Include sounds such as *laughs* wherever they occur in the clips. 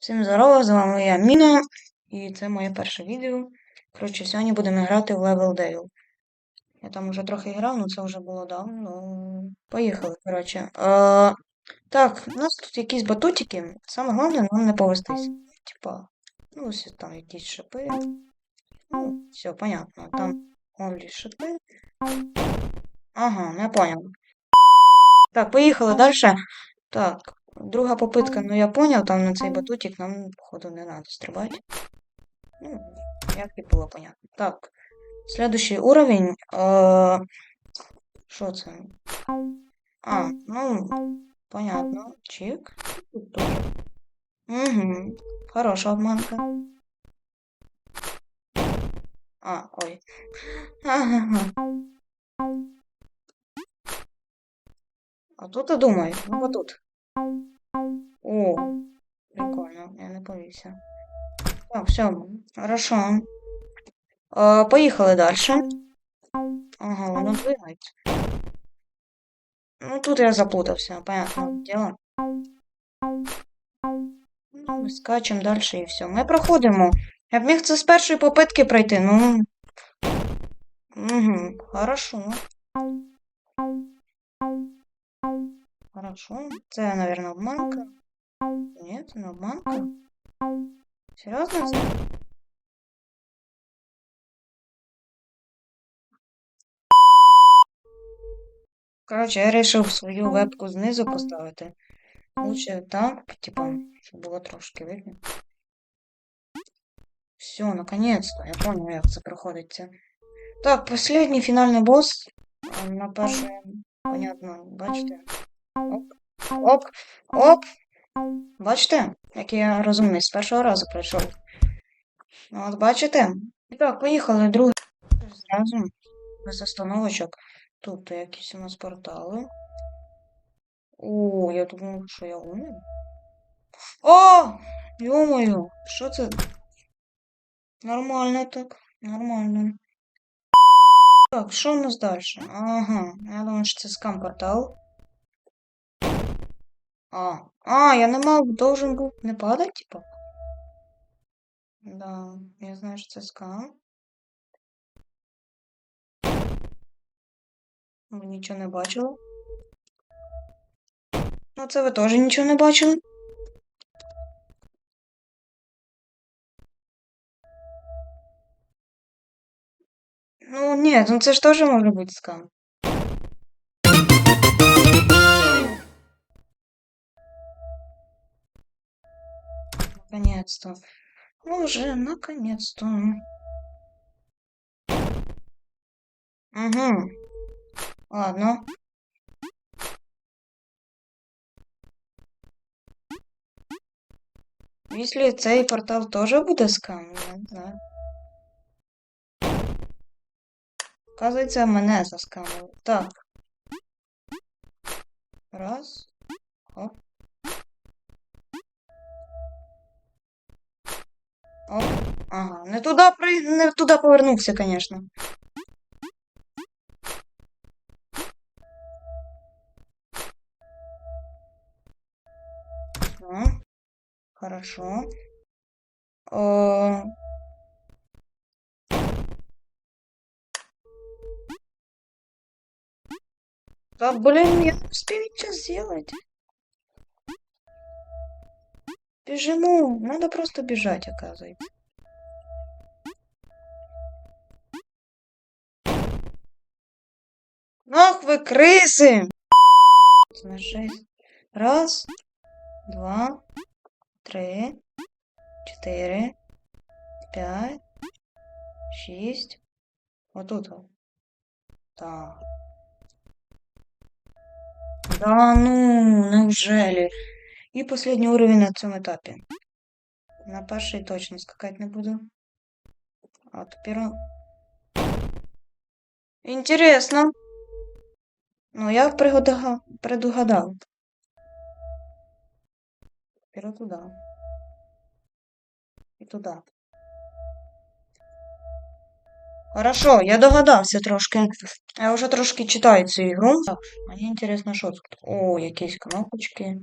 Всім здорово, з вами я Міна, і це моє перше відео. Коротше, сьогодні будемо грати в Level Dale. Я там вже трохи грав, але це вже було давно. Поїхали, коротше. Е, так, у нас тут якісь батутики. Саме головне нам не повестись. Типа, ну ось там якісь шипи. Ну, все, понятно. Там only шипи. Ага, я понял. Так, поїхали далі. Так, друга попитка, ну я понял, там на цей батутик нам, походу, не надо стрибать. Ну, як і було понятно. Так, следующий уровень. Э, Що це? А, ну, понятно. Чик. Угу. Хороша обманка. А, ой. Ага. *laughs* А тут я думаю, ну вот тут. О, прикольно, я не повівся. Так, все, хорошо. Е, поїхали далі. Ага, воно двигається. Ну, тут я заплутався, понятное дело. Ну, скачемо далі і все. Ми проходимо. Я б міг це з першої попитки пройти, ну. Угу, хорошо. Хорошо. Це, наверное, обманка. Це не обманка. Серйозно? Коротше, я вирішив свою вебку знизу поставити. Лучше так, типа, щоб було трошки видно. Все, наконец-то. Я понял, як це проходиться. Так, последній фінальний босс. На перше, понятно, бачите? Оп, оп, оп. Бачите, як я розумний, з першого разу пройшов. Ну, от бачите? Так, поїхали, другий. Зразу, без остановочок. Тут якісь у нас портали. О, я думав, що я умер. О! Ё-моё, що це? Нормально так, нормально. Так, що у нас далі? Ага, я думаю, що це скам портал. А, а, я не мав, должен був не падати, типа? Да, я знаю, що це скам. Ви нічого не бачили? Ну, це ви теж нічого не бачили? Ну, ні, ну це ж теж може бути скам. Наконец-то. Уже, наконец-то. Угу. Ладно. Если цей портал тоже буде скам, я не знаю. Мене заскамили. Так. Раз. Оп. Ага. Не туди при... не туди повернувся, конечно. Хорошо. О... Да, блин, я не успею ничего сделать. Бежимо. Надо просто бежать, оказывается. Ах вы крысы! На шесть. Раз, два, три, четыре, пять, шесть. Вот тут. вот. Так. Да ну, неужели? І останній уровень на цьому етапі. На перший точно скакати не буду. А тепер... Інтересно. Ну, я пригадав, предугадав. Тепер туди. І туди. Хорошо, я догадався трошки. Я вже трошки читаю цю ігру. Мені інтересно, що тут. О, якісь кнопочки.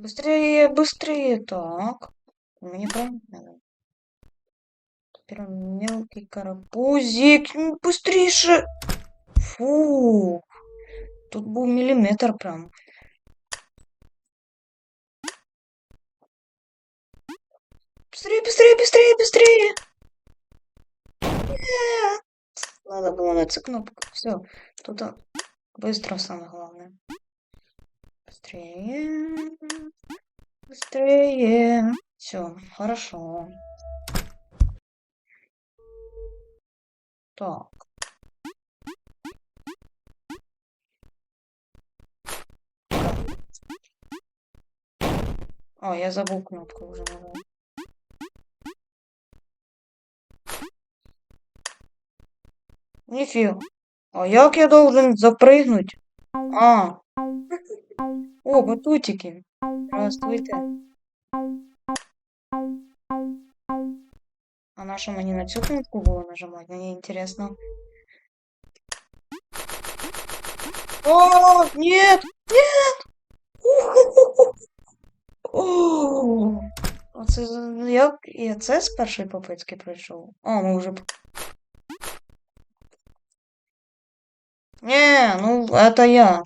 Быстрее, быстрее, так. Мне правильно надо. Теперь он мелкий карапузик. М, Быстріше. Фу. Тут був міліметр прям. Быстрее, быстрее, быстрее, быстрее. Нет. Надо было на эту кнопку. Все. Тут а, быстро самое главное. Быстрее. Быстрее. Все, хорошо. Так. О, я забыл кнопку уже нажал. Нифига. А як я должен запрыгнуть? А. О, батутики. Здравствуйте. А на что мне на цю кнопку было нажимать? Мне интересно. О, нет! Нет! Оце як я це з першої попитки пройшов. Ми вже. п- Не, ну это я.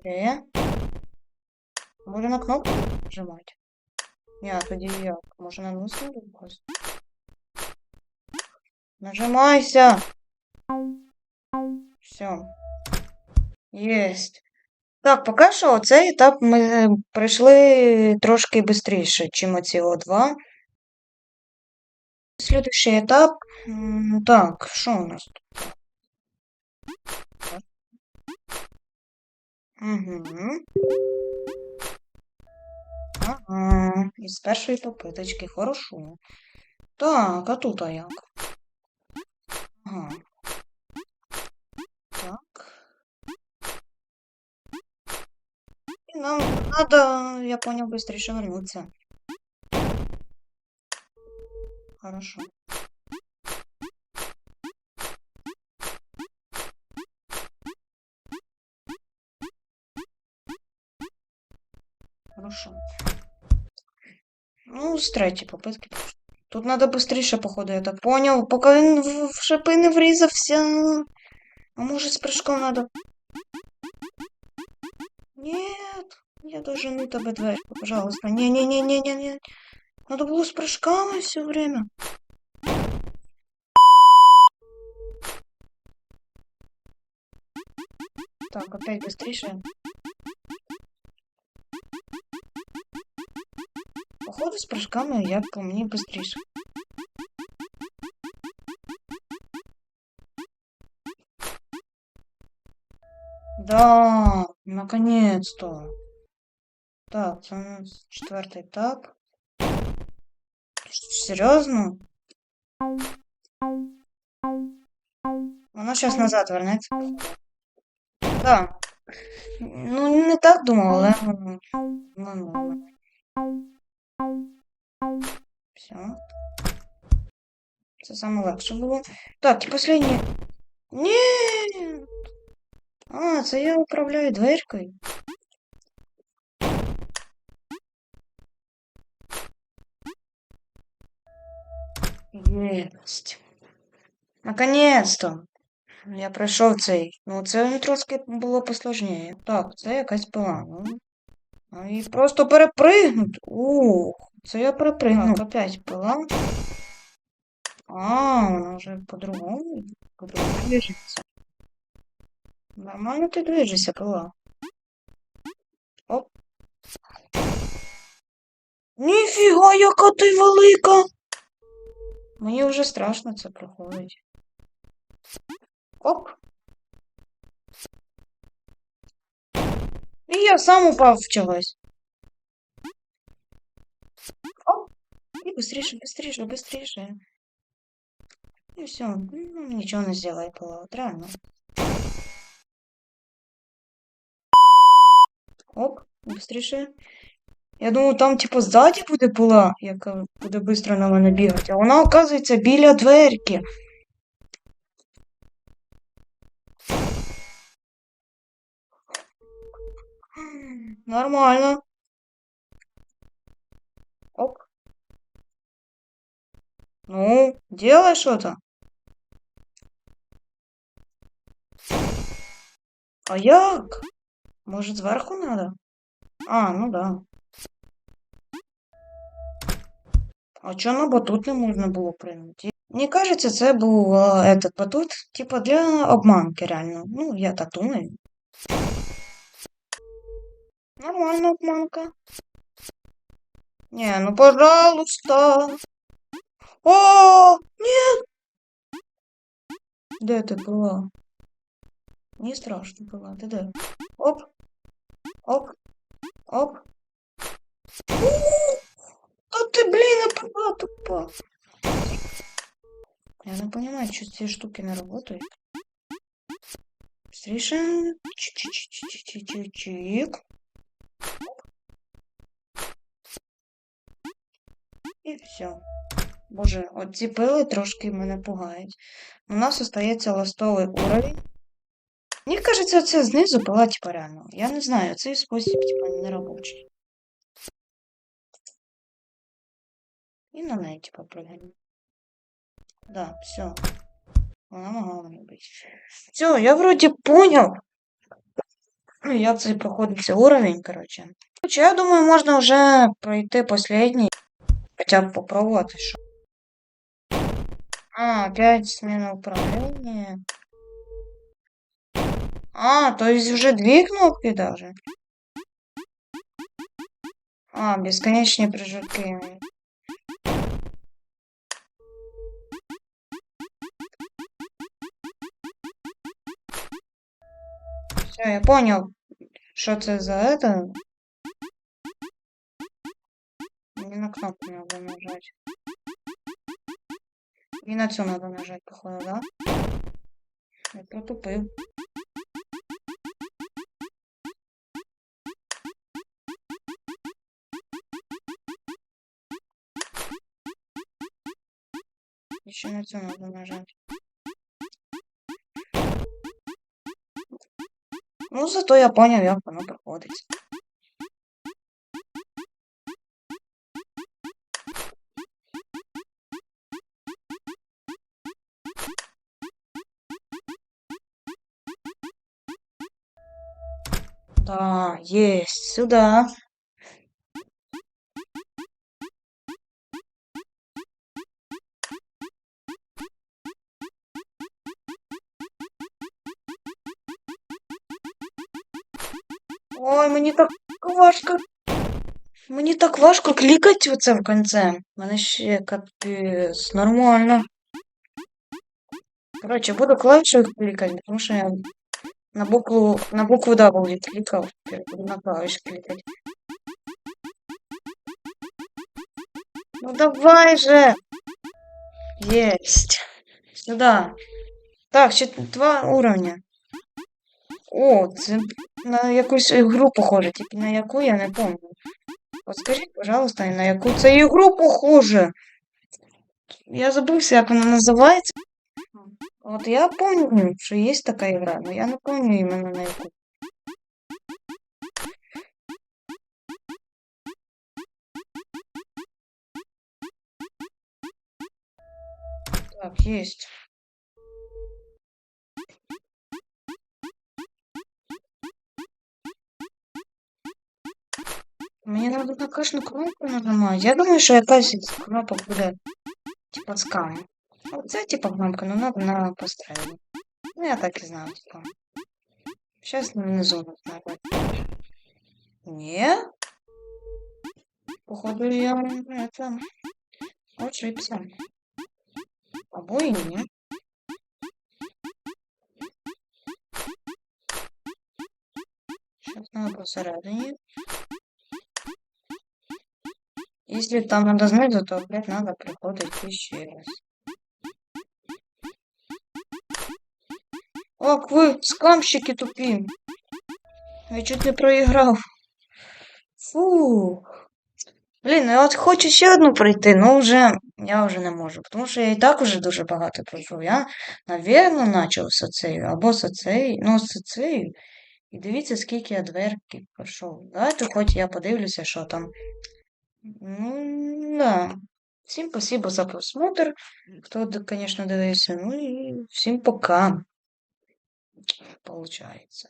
Быстрее. Може на кнопку нажимати? Ні, а тоді як? Може на надо? Нажимайся! Все. Єсть. Так, поки що цей етап ми е, пройшли трошки швидше, чим оці два. Слідуючий етап. Так, що у нас тут? Угу. Ага, із першої попиточки, хорошо. Так, а тут а як? Ага. Так. І нам надо, я понял, быстрее вернуться. Хорошо. Хорошо. Ну, з третьої попитки. пішло. Тут надо быстріше, походу, я так понял. Поки він в в шипи не врізався. А може з прыжком надо? Нет, я дожену тебе дверку, пожалуйста. Не-не-не-не-не-не. Надо было с прыжками все время. Так, опять быстрее. Походу с прыжками я по мне быстрее. Да, наконец-то. Так, четвертий етап. Серйозно? Воно зараз назад вернеться. Да. Ну, не так думав, але ну, ну, ну. Все. Це саме легше було. Так, і останнє. Ні. А, це я управляю дверкою. Єсть. Наконец-то. Я пройшов цей. Ну, це трошки було посложніше. Так, це якась пила. Ну. А і просто перепригнуть. Ух, це я перепригнув. Так, опять пила. А, вона вже по-другому. По-другому движеться. Нормально ти движешся, пила. Оп. Ніфіга, яка ти велика! Мені вже страшно це проходить. Оп. І я сам упав в чогось. Оп. І быстріше, быстріше, быстріше. І все. Ну, нічого не зробила, пила. От реально. Оп, быстріше. Я думаю, там, типу, ззаді буде пила, яка буде швидко на мене бігати, а вона, оказується, біля дверки. Нормально. Оп. Ну, делай что-то. А як? Может, зверху надо? А, ну да. А чё на батут не можна було прийняти? Мені кажется, це був этот батут, типа для обманки реально. Ну, я так думаю. Нормальна обманка. Не, ну пожалуйста. О, нет! Де ти була? Мені страшно було. Ти де? Оп. Оп. Оп. А ты, блин, опа, тупа. Я не понимаю, что эти штуки не работают. Быстрейше. Чик-чик-чик-чик-чик. І все. Боже, от ці пили трошки мене пугають. У нас остається ластовий уровень. Мені кажеться, це знизу пила, типа, реально. Я не знаю, цей спосіб, типа, не робочий. І на неї, типа, прыгаємо. Да, все. Вона могла мене бити. Все, я вроді понял. Як цей проходиться уровень, короче. Короче, я думаю, можна вже пройти последній. Хоча б попробувати, що. А, опять смена управления. А, то есть уже две кнопки даже. А, бесконечные прыжки. Все, я понял, что это за это. Не на кнопку И на цю надо нажать, походу, да? Я протупив. Еще на цю надо нажать. Ну, зато я понял, як воно проходить. есть, сюда. Ой, мені так важко. Мені так важко клікати оце в кінці. У мене ще капець. Нормально. Короче, буду клавишою клікати, тому що я на букву на букву W. Буду на клавиші клікати. Ну давай же! Есть. Сюда. Так, ще два уровня. О, це на якусь ігру похоже, тільки на яку я не пам'ятаю. От скажіть, пожалуйста, на яку це ігру похоже? Я забувся, як вона називається. От я пам'ятаю, що є така ігра, але я не пам'ятаю іменно на яку. Так, есть. Мені надо на кожну кнопку нажимати. Я думаю, що якась із кнопок буде типа скам. Оце типа кнопка, но надо на построение. Ну, я так и знал, типа. Сейчас внизу надо. Не? Походу я это ошибся. Обои нет. Сейчас надо посередине. Если там надо знать, то опять надо приходить еще раз. Ок, вы скамщики тупі. Я чуть не проіграв. Фу. Блін, ну я от хочу ще одну пройти, но вже я вже не можу. Тому що я і так вже дуже багато пройшов. Я, навірно, почав з цією, або з цією, ну з цією. І дивіться, скільки я дверки пройшов. Давайте хоч я подивлюся, що там. Ну, да. Всім спасибо за просмотр. Хто, звісно, дивився. Ну і всім пока. Получається.